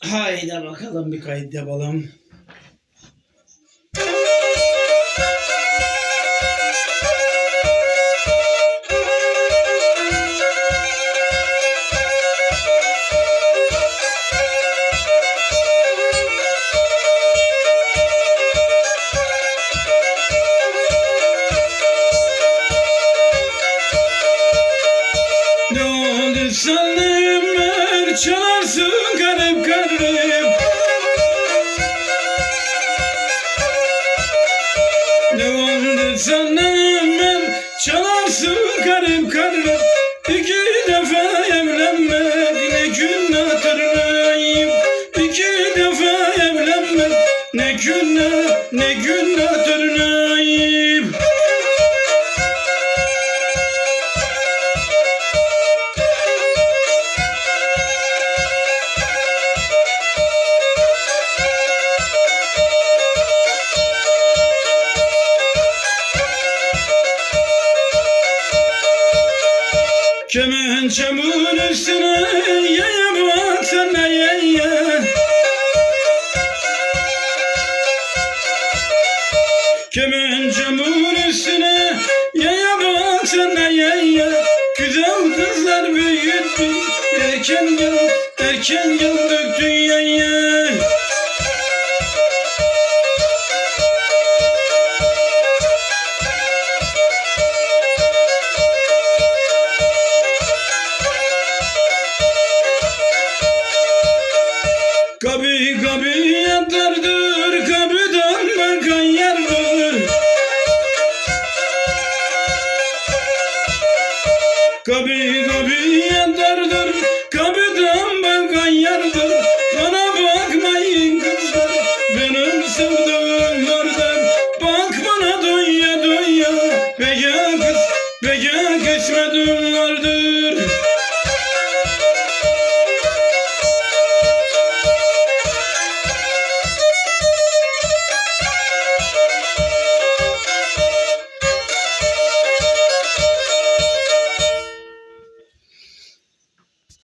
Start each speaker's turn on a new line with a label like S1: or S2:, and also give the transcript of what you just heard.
S1: Haydi bakalım bir kayıt yapalım. Ne oldu sanırım er çalarsın garip günah ne günahdır nayip Kemen çamur üstüne yaya Kemen çamur üstüne yaya baksana yaya Güzel kızlar büyüttü erken gel erken gel döktü yaya Gabi gabi Kabi kabi yeterdir Kabiden ben kayardır Bana bakmayın kızlar. Benim sevdiklerden. Bak bana doya doya Peki kız Peki geçmedimlerdir